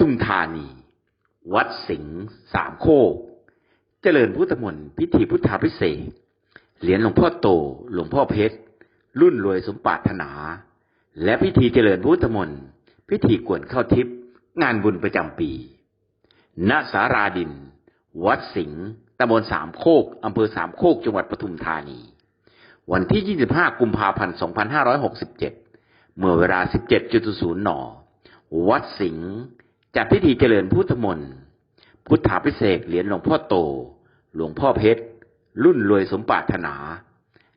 ทุมธานี วัดสิงห์สามโคก เจริญพุทธมนต์พิธีพุทธาพิเศษเหรียญหลวงพ่อโต หลวงพ่อเพชร รุ่นรวยสมปรารถนา และพิธีเจริญพุทธมนต์พิธีกวนเข้าทิพย์งานบุญประจำปี ณ สาราดิน วัดสิงห์ตำบลสามโคกอำเภอสามโคก จังหวัดปทุมธานี วันที่ 25 กุมภาพันธ์ 2567 เมื่อเวลา 17.00 น วัดสิงห์ จัดพิธีเจริญพุทธมนต์พุทธาพิเศษกเหรียญหลวงพ่อโต หลวงพ่อเพชร รุ่นรวยสมปรารถนา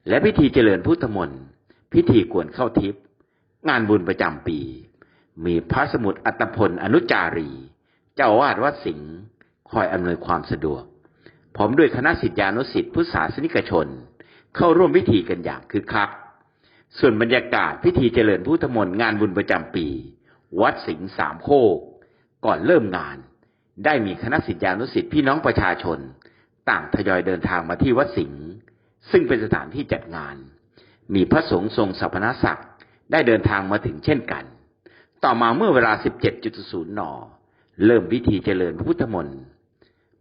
และพิธีเจริญพุทธมนต์พิธีกวนเข้าทิพย์งานบุญประจำปี มีพระสมุทรอัตพลอนุจารี เจ้าอาวาสวัดสิงห์คอยอำนวยความสะดวกพร้อมด้วยคณะสิทธิานุสิทธิพุทธศาสนิกชน เข้าร่วมพิธีกันอย่างคึกคัก ส่วนบรรยากาศพิธีเจริญพุทธมนต์งานบุญประจำปี วัดสิงห์สามโคก ก่อนเริ่มงาน ได้มีคณะสิทธิานุสิทธิพี่น้องประชาชน ต่างทยอยเดินทางมาที่วัดสิงห์ซึ่งเป็นสถานที่จัดงาน มีพระสงฆ์ทรงสัพนศักดิ์ได้เดินทางมาถึงเช่นกัน ต่อมาเมื่อเวลา 17.0 น เริ่มพิธีเจริญพุทธมนต์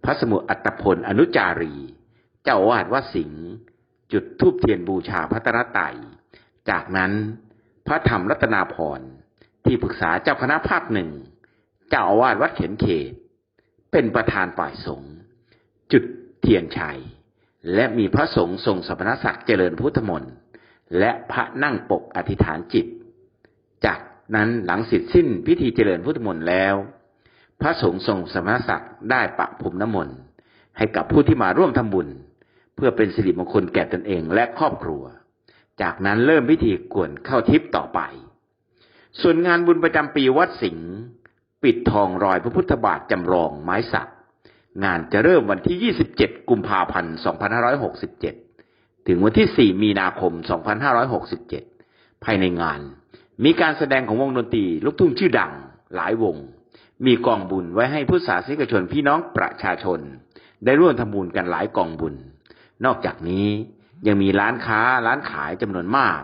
พระสมุอัตพลอนุจารี เจ้าอาวาสวัดสิงห์จุดธูปเทียนบูชาพระตรตรัยจากนั้นพระธรรมรัตนาพรที่ปรึกษาเจ้าคณะภาคหนึ่ง เจ้าอาวาสวัดเข็นเขต เป็นประธานฝ่ายสงฆ์จุดเทียนชัย และมีพระสงฆ์ทรงสัพพนศักดิ์เจริญพุทธมนต์และพระนั่งปกอธิษฐานจิต จากนั้นหลังเสร็จสิ้นพิธีเจริญพุทธมนต์แล้ว พระสงฆ์ทรงสมณศักดิ์ได้ปะพรมน้ำมนต์ให้กับผู้ที่มาร่วมทำบุญ เพื่อเป็นสิริมงคลแก่ตนเองและครอบครัว จากนั้นเริ่มพิธีกวนเข้าทิพย์ต่อไป ส่วนงานบุญประจำปีวัดสิงห์ ปิดทองรอยพระพุทธบาทจำลองไม้สัก งานจะเริ่มวันที่ 27 กุมภาพันธ์ 2567 ถึงวันที่ 4 มีนาคม 2567 ภายในงาน มีการแสดงของวงดนตรีลูกทุ่งชื่อดังหลายวง มีกองบุญไว้ให้ผู้ศาสนิกชนพี่น้องประชาชน ได้ร่วมทำบุญกันหลายกองบุญ นอกจากนี้ยังมีร้านค้าร้านขายจำนวนมาก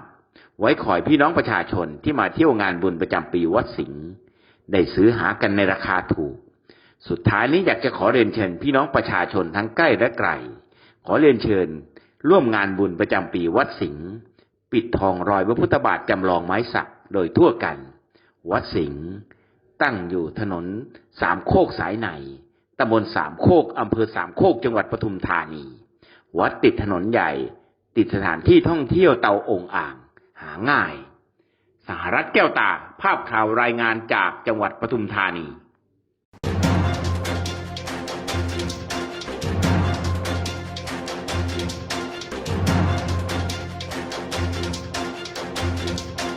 ไว้คอยพี่น้องประชาชนที่มาเที่ยวงานบุญประจำปีวัดสิงห์ ได้ซื้อหากันในราคาถูก สุดท้ายนี้อยากจะขอเรียนเชิญพี่น้องประชาชนทั้งใกล้และไกล ขอเรียนเชิญ ร่วมงานบุญประจำปีวัดสิงห์ปิดทองรอยพระพุทธบาทจำลองไม้สักโดยทั่วกัน วัดสิงห์ตั้งอยู่ถนนสามโคกสายในตำบลสามโคกอำเภอสามโคกจังหวัดปทุมธานี วัดติดถนนใหญ่ ติดสถานที่ท่องเที่ยวเตาองอ่าง หาง่าย หรัฐแก้วตา ภาพข่าวรายงานจากจังหวัดปทุมธานี